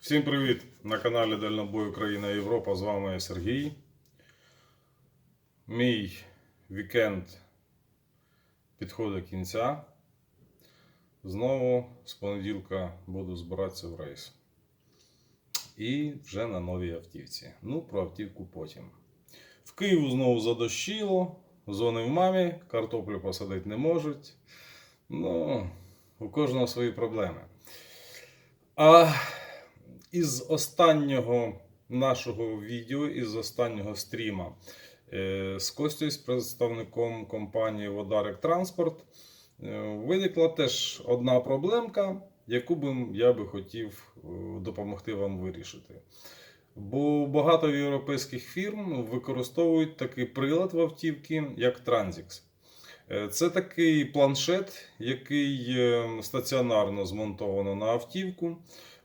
Всім привіт! На каналі Дальнобой Україна Європа. З вами Сергій. Мій вікенд підходить кінця. Знову з понеділка буду збиратися в рейс. І вже на новій автівці. Ну, про автівку потім. В Києву знову задощило. Дзвонив мамі, картоплю посадити не можуть. Ну, у кожного свої проблеми. А із останнього нашого відео, із останнього стріма е, з Костю, з представником компанії Водарик Транспорт, е, виникла теж одна проблемка, яку би я би хотів е, допомогти вам вирішити. Бо багато європейських фірм використовують такий прилад в автівки, як Transix. Е, Це такий планшет, який стаціонарно змонтовано на автівку.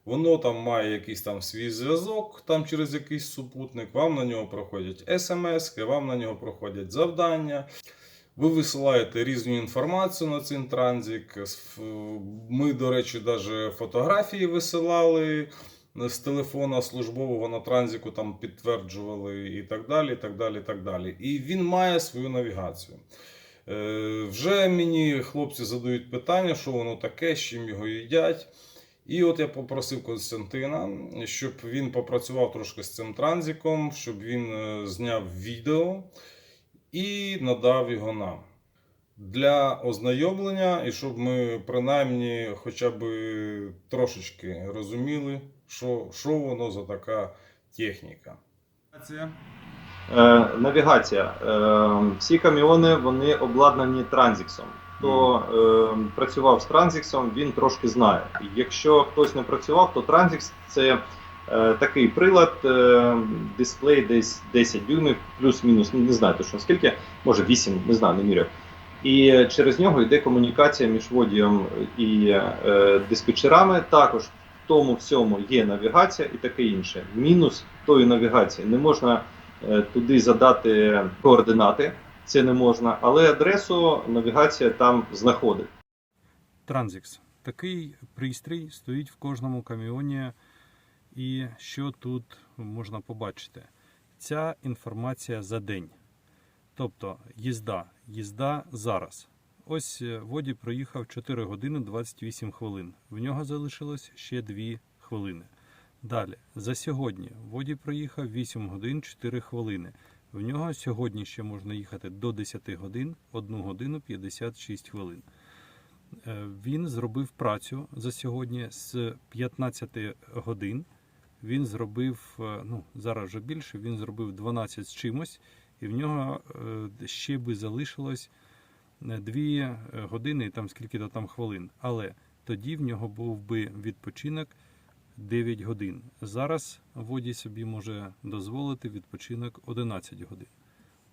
Воно там має якийсь там свій зв'язок, там через якийсь супутник. Вам на нього проходять смс, вам на нього проходять завдання. Ви висилаєте різну інформацію на цей транзик. Ми, до речі, навіть фотографії висилали з телефона службового на транзику, там підтверджували і так далі. І так далі, і так далі. І він має свою навігацію. Е, Вже мені хлопці задають питання, що воно таке, з чим його їдять. І от я попросив Константина, щоб він попрацював трошки з цим транзиком, щоб він е, зняв відео і надав його нам для ознайомлення, і щоб ми принаймні хоча б трошечки розуміли, що, що воно за така техніка. Е, навігація. Е, всі каміони вони обладнані транзиксом. Хто е, працював з транзиксом, він трошки знає. Якщо хтось не працював, то транзикс це е, такий прилад, е, дисплей десь 10 дюймів, плюс-мінус, ну, не знаю точно скільки, може 8, не знаю, не міряв. І через нього йде комунікація між водієм і е, диспетчерами. Також в тому всьому є навігація і таке інше. Мінус тої навігації не можна е, туди задати координати, це не можна, але адресу навігація там знаходить. Транзікс. Такий пристрій стоїть в кожному каміоні. І що тут можна побачити? Ця інформація за день. Тобто їзда, їзда зараз. Ось е, водій проїхав 4 години 28 хвилин. В нього залишилось ще 2 хвилини. Далі, за сьогодні водій проїхав 8 годин 4 хвилини. В нього сьогодні ще можна їхати до 10 годин, 1 годину 56 хвилин. Е, Він зробив працю за сьогодні з 15 годин. Він зробив, е, ну зараз вже більше, він зробив 12 з чимось, і в нього е, ще би залишилось 2 години там скільки-то там хвилин. Але тоді в нього був би відпочинок 9 годин. Зараз водій собі може дозволити відпочинок 11 годин.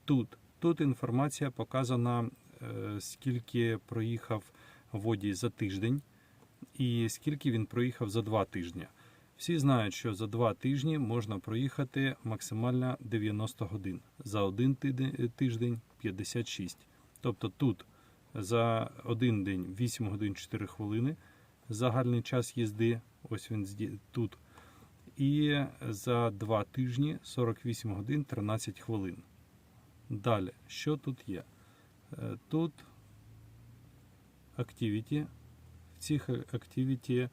Тут, тут інформація показана, е, скільки проїхав водій за тиждень і скільки він проїхав за 2 тижні. Всі знають, що за 2 тижні можна проїхати максимально 90 годин, за один тиждень 56. Тобто тут за один день 8 годин 4 хвилини, загальний час їзди, ось він тут. І за 2 тижні 48 годин 13 хвилин. Далі, що тут є? Е, Тут activity. В цих activity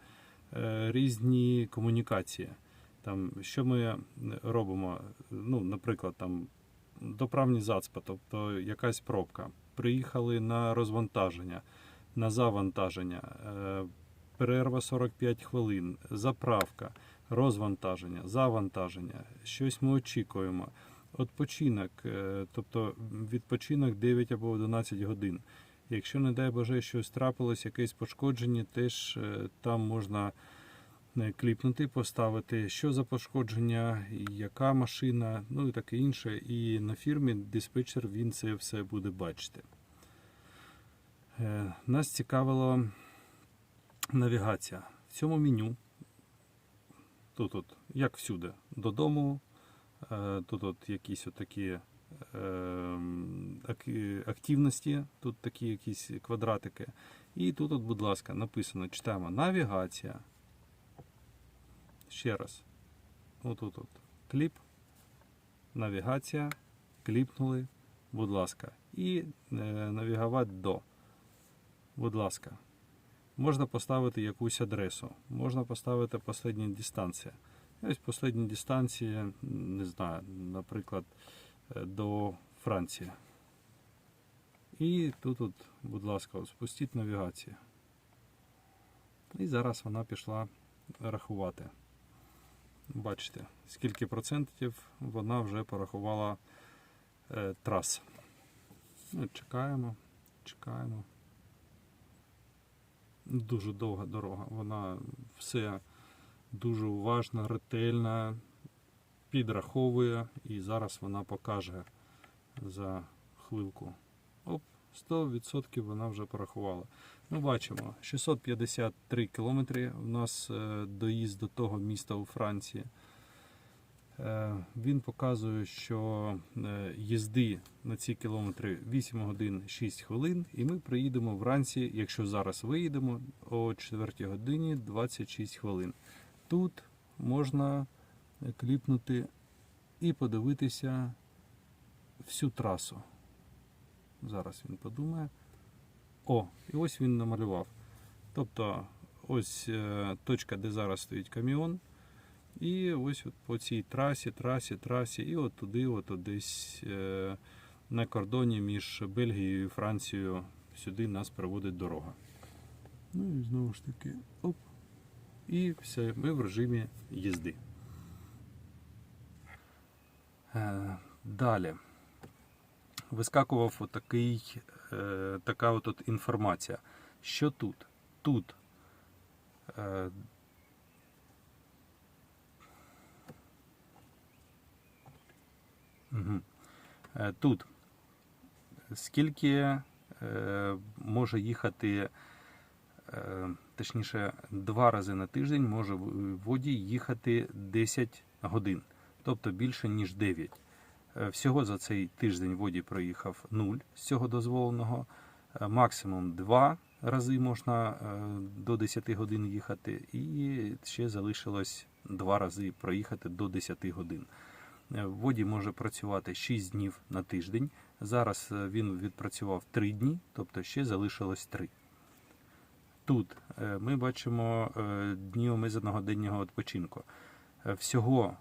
е, різні комунікації. Там, що ми робимо? Ну, наприклад, там доправні зацпа, тобто якась пробка. Приїхали на розвантаження, на завантаження, е, перерва 45 хвилин, заправка, розвантаження, завантаження. Щось ми очікуємо. Odpoчинок, е, тобто відпочинок 9 або 11 годин. Якщо, не дай Боже, щось трапилось, якесь пошкодження, теж е, там можна е, кліпнути, поставити, що за пошкодження, яка машина, ну і таке інше. І на фірмі диспетчер він це все буде бачити. Нас цікавила навігація. В цьому меню, тут, от, як всюди, додому, е, тут от якісь отакі ем, активності, тут такі якісь квадратики. І тут, от, будь ласка, написано, читаємо навігація. ще раз. Отут от. Кліп, навігація, кліпнули, будь ласка. І е, навігувати до. Будь ласка. Можна поставити якусь адресу, можна поставити последня дистанція. Ось последня дистанція, не знаю, наприклад, е, до Франції. І тут, от, будь ласка, спустіть навігацію. І зараз вона пішла рахувати. Бачите, скільки процентів вона вже порахувала е, трас. Ну, чекаємо, чекаємо. Дуже довга дорога. Вона все дуже уважна, ретельна, підраховує і зараз вона покаже за хвилку. Оп, 100% вона вже порахувала. Ми бачимо 653 кілометри у нас е, доїзд до того міста у Франції. Е, Він показує, що е, їзди на ці кілометри 8 годин 6 хвилин, і ми приїдемо вранці, якщо зараз виїдемо, о 4 годині 26 хвилин. Тут можна кліпнути і подивитися всю трасу. Зараз він подумає. О, і ось він намалював. Тобто, ось е, точка, де зараз стоїть каміон. І ось от по цій трасі, трасі, трасі, і от туди, от десь е, на кордоні між Бельгією і Францією сюди нас приводить дорога. Ну і знову ж таки, оп. І все, ми в режимі їзди. Е, далі. Вискакував отакий, е, така от інформація. Що тут? Тут. Е, Тут скільки е, може їхати, е, точніше, два рази на тиждень може водій їхати 10 годин, тобто більше ніж 9. Е, Всього за цей тиждень водій проїхав 0 з цього дозволеного, максимум 2 рази можна до 10 годин їхати, і ще залишилось 2 рази проїхати до 10 годин. Е, воді може працювати 6 днів на тиждень. Зараз е, він відпрацював 3 дні, тобто ще залишилось 3. Тут е, ми бачимо дні обмеженого денного відпочинку. Всього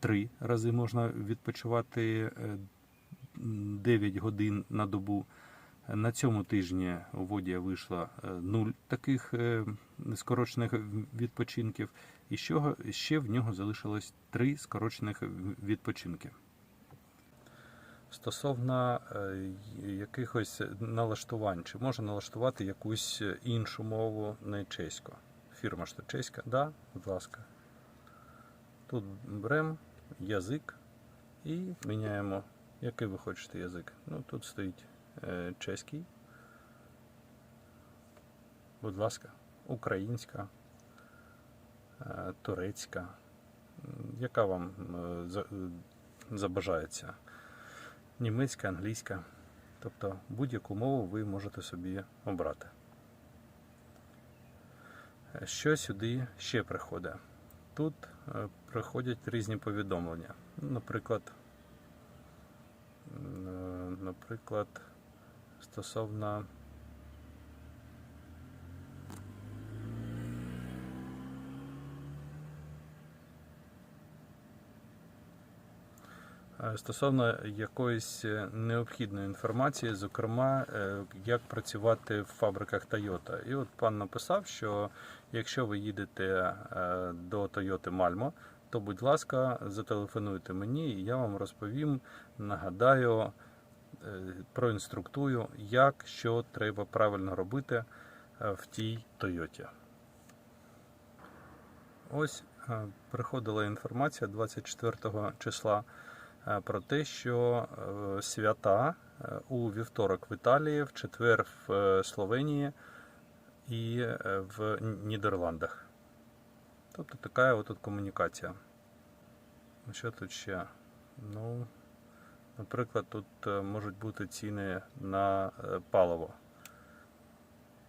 3 рази можна відпочивати 9 годин на добу. На цьому тижні у водія вийшло 0 таких е, скорочених відпочинків, і ще в нього залишилось 3 скорочених відпочинки. Стосовно е, якихось налаштувань, чи можна налаштувати якусь іншу мову, не чеську? Фірма ж чеська, да, будь ласка. Тут беремо язик і міняємо, який ви хочете язик. Ну, тут стоїть е, чеський. Будь ласка, українська, е, турецька. Яка вам е, за- е, забажається? Німецька, англійська. Тобто будь-яку мову ви можете собі обрати. Е, Що сюди ще приходить? Тут е, приходять різні повідомлення. Наприклад, е, наприклад, стосовно Е, Стосовно якоїсь е, необхідної інформації, зокрема, е, як працювати в фабриках Toyota. І от пан написав, що якщо ви їдете до Toyota Malmo, то будь ласка, зателефонуйте мені, і я вам розповім, нагадаю, проінструктую, як що треба правильно робити е, в тій Toyota. Ось е, приходила інформація 24 числа е, про те, що е, свята е, у вівторок в Італії, в четвер в е, Словенії і е, в Нідерландах. Тобто така от комунікація. Що тут ще? Ну, наприклад, тут е, можуть бути ціни на е, паливо.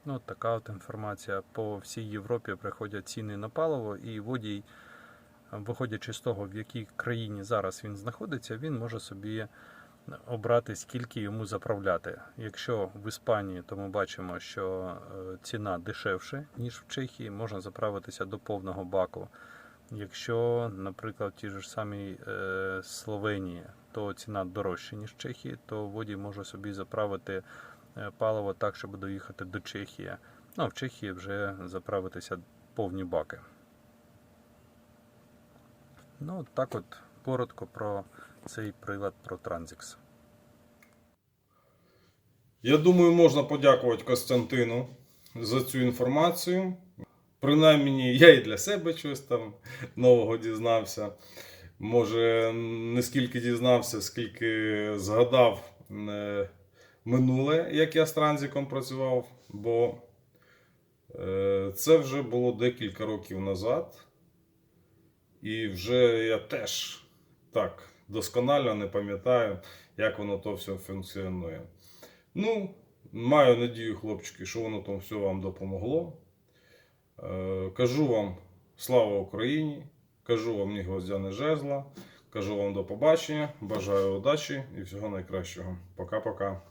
Ну, от така от інформація. По всій Європі приходять ціни на паливо, і водій виходячи з того, в якій країні зараз він знаходиться, він може собі обрати, скільки йому заправляти. Якщо в Іспанії, то ми бачимо, що е, ціна дешевше, ніж в Чехії, можна заправитися до повного баку. Якщо, наприклад, в тій ж самій е, Словенії, то ціна дорожча, ніж Чехії, то водій може собі заправити е, паливо так, щоб доїхати до Чехії. Ну, а в Чехії вже заправитися повні баки. Ну, так от коротко про цей прилад про Транзікс. Я думаю, можна подякувати Костянтину за цю інформацію. Принаймні, я і для себе щось там нового дізнався. Може, не скільки дізнався, скільки згадав е, минуле, як я з транзиком працював, бо е, це вже було декілька років назад. І вже я теж так досконально не пам'ятаю, як воно то все функціонує. Ну, маю надію, хлопчики, що воно там все вам допомогло. Е, кажу вам слава Україні! Кажу вам ні гвоздя, жезла. Кажу вам до побачення. Бажаю удачі і всього найкращого. Пока-пока.